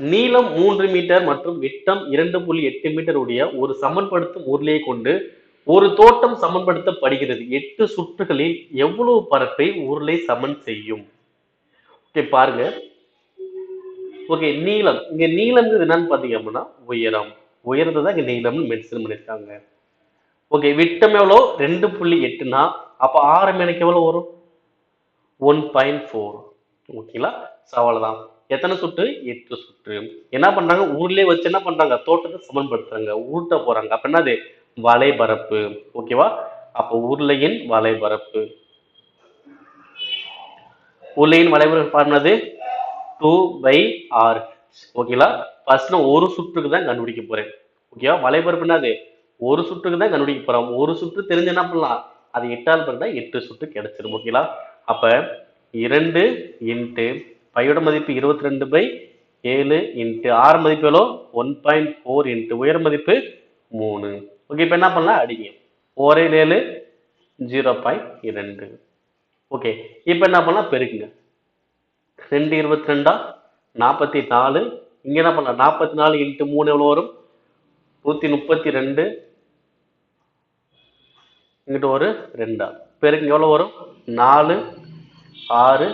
நீளம் மூன்று மீட்டர் மற்றும் விட்டம் இரண்டு புள்ளி எட்டு மீட்டர் உடைய ஒரு சமன்படுத்தும் உருளையை கொண்டு ஒரு தோட்டம் சமன்படுத்தப்படுகிறது. எட்டு சுற்றுகளில் எவ்வளவு பரப்பை உருளை சமன் செய்யும்? ஓகே பாருங்க. ஓகே நீளம். இங்க நீளம்ங்கிறது என்னன்னு பாத்தீங்க அப்படின்னா உயரம். உயரத்தை தான் இங்க நீளம்னு மென்ஷன் பண்ணிருக்காங்க. ஓகே விட்டம் எவ்வளோ ரெண்டு புள்ளி எட்டுனா அப்ப ஆரம் எனக்கு எவ்வளவு வரும்? One point four. ஓகேங்களா? ஸோ எத்தனை சுற்று எட்டு சுற்று என்ன பண்றாங்க? ஊர்லயே வச்சு என்ன பண்றாங்க? தோட்டத்தை சமன்படுத்துறாங்க. ஊட்ட போறாங்க. அப்ப என்னது? வலைபரப்பு ஓகேவா அப்போ உருளையின் வலைபரப்பு உருளையின் வலைபரப்பு பாருனது டூ பை ஆர் ஓகேங்களா ஃபர்ஸ்ட் நான் ஒரு சுற்றுக்கு தான் கண்டுபிடிக்க போறேன். ஓகேவா வலைபரப்பு என்னது? ஒரு சுற்றுக்கு தான் கண்டுபிடிக்க போறோம். ஒரு சுற்று தெரிஞ்சு என்ன பண்ணலாம்? அது எட்டால் பிறந்தா எட்டு சுற்று கிடைச்சிடும் ஓகேங்களா அப்ப இரண்டு இன்ட்டு பையோட மதிப்பு இருபத்தி ரெண்டு பை ஏழு இன்ட்டு ஆறு மதிப்பு எவ்வளோ? ஒன் பாயிண்ட் ஃபோர் இன்ட்டு உயர மதிப்பு மூணு. ஓகே இப்போ என்ன பண்ணலாம்? அடிங்க. ஒரே ஏழு ஜீரோ பாயிண்ட் இரண்டு. ஓகே இப்போ என்ன பண்ணலாம்? பெருக்குங்க. ரெண்டு இருபத்தி ரெண்டா நாற்பத்தி நாலு இங்கே என்ன பண்ணலாம்? நாற்பத்தி நாலு இன்ட்டு மூணு எவ்வளோ வரும்? நூற்றி முப்பத்தி ரெண்டு இங்கிட்ட ஒரு ரெண்டா. பெருக்கு எவ்வளோ வரும்? நாலு ஆறு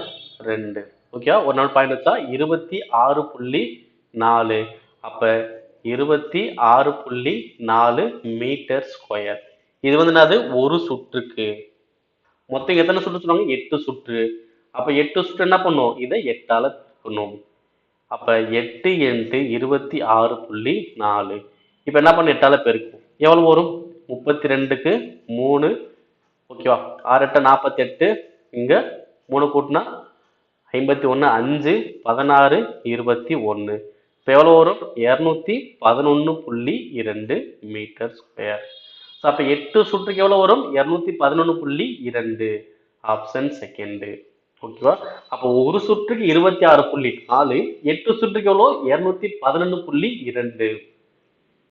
ரெண்டு. ஓகேவா ஒரு நாள் பாயிண்ட் வச்சா இருபத்தி ஆறு புள்ளி நாலு. அப்போ இருபத்தி ஆறு புள்ளி நாலு மீட்டர் ஸ்கொயர். இது வந்து என்னது? ஒரு சுற்றுக்கு. மொத்தம் எத்தனை சுற்று சொன்னாங்க? எட்டு சுற்று. அப்போ எட்டு சுற்று என்ன பண்ணும்? இதை எட்டால் பண்ணும் அப்போ எட்டு எட்டு இருபத்தி ஆறு புள்ளி நாலு. இப்போ என்ன பண்ண? எட்டால் பெருக்கும். எவ்வளவு வரும்? முப்பத்தி ரெண்டுக்கு மூணு ஓகேவா ஆறு எட்டு நாற்பத்தி எட்டு இங்கே மூணு கூட்டினா ஐம்பத்தி ஒன்று அஞ்சு பதினாறு இருபத்தி ஒன்று இப்போ எவ்வளோ வரும் இரநூத்தி பதினொன்று புள்ளி இரண்டு மீட்டர் ஸ்கொயர். ஸோ அப்போ எட்டு சுற்றுக்கு எவ்வளோ வரும்? இரநூத்தி பதினொன்று புள்ளி இரண்டு. ஆப்ஷன் செகண்டு ஓகேவா அப்போ ஒரு சுற்றுக்கு இருபத்தி ஆறு புள்ளி நாலு எட்டு சுற்றுக்கு எவ்வளோ இரநூத்தி பதினொன்று புள்ளி இரண்டு.